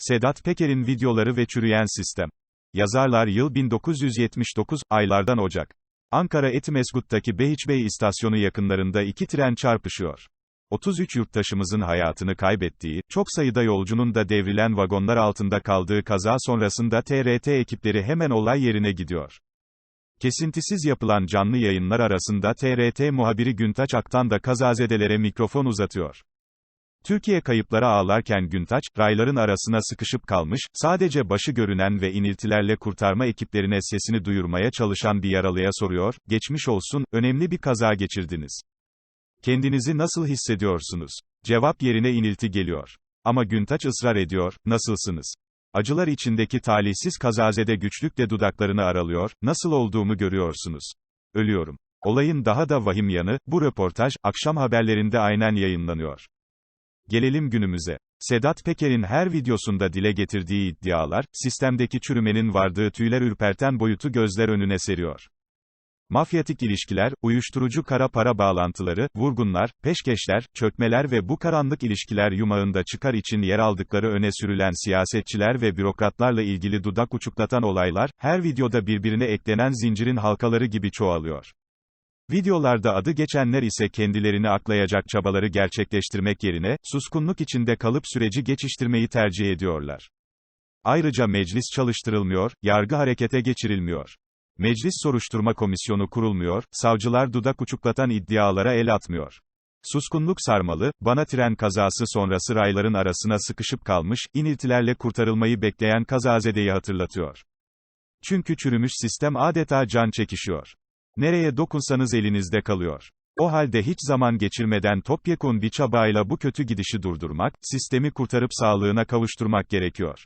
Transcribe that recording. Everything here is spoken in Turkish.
Sedat Peker'in videoları ve çürüyen sistem. Yazarlar yıl 1979, aylardan Ocak. Ankara Etimesgut'taki Behiçbey istasyonu yakınlarında iki tren çarpışıyor. 33 yurttaşımızın hayatını kaybettiği, çok sayıda yolcunun da devrilen vagonlar altında kaldığı kaza sonrasında TRT ekipleri hemen olay yerine gidiyor. Kesintisiz yapılan canlı yayınlar arasında TRT muhabiri Güntaç Aktan da kazazedelere mikrofon uzatıyor. Türkiye kayıplara ağlarken Güntaç, rayların arasına sıkışıp kalmış, sadece başı görünen ve iniltilerle kurtarma ekiplerine sesini duyurmaya çalışan bir yaralıya soruyor, geçmiş olsun, önemli bir kaza geçirdiniz. Kendinizi nasıl hissediyorsunuz? Cevap yerine inilti geliyor. Ama Güntaç ısrar ediyor, nasılsınız? Acılar içindeki talihsiz kazazede güçlükle dudaklarını aralıyor, nasıl olduğumu görüyorsunuz. Ölüyorum. Olayın daha da vahim yanı, bu röportaj, akşam haberlerinde aynen yayınlanıyor. Gelelim günümüze. Sedat Peker'in her videosunda dile getirdiği iddialar, sistemdeki çürümenin vardığı tüyler ürperten boyutu gözler önüne seriyor. Mafyatik ilişkiler, uyuşturucu kara para bağlantıları, vurgunlar, peşkeşler, çökmeler ve bu karanlık ilişkiler yumağında çıkar için yer aldıkları öne sürülen siyasetçiler ve bürokratlarla ilgili dudak uçuklatan olaylar, her videoda birbirine eklenen zincirin halkaları gibi çoğalıyor. Videolarda adı geçenler ise kendilerini aklayacak çabaları gerçekleştirmek yerine, suskunluk içinde kalıp süreci geçiştirmeyi tercih ediyorlar. Ayrıca meclis çalıştırılmıyor, yargı harekete geçirilmiyor. Meclis soruşturma komisyonu kurulmuyor, savcılar dudak uçuklatan iddialara el atmıyor. Suskunluk sarmalı, bana tren kazası sonrası rayların arasına sıkışıp kalmış, iniltilerle kurtarılmayı bekleyen kazazedeyi hatırlatıyor. Çünkü çürümüş sistem adeta can çekişiyor. Nereye dokunsanız elinizde kalıyor. O halde hiç zaman geçirmeden topyekun bir çabayla bu kötü gidişi durdurmak, sistemi kurtarıp sağlığına kavuşturmak gerekiyor.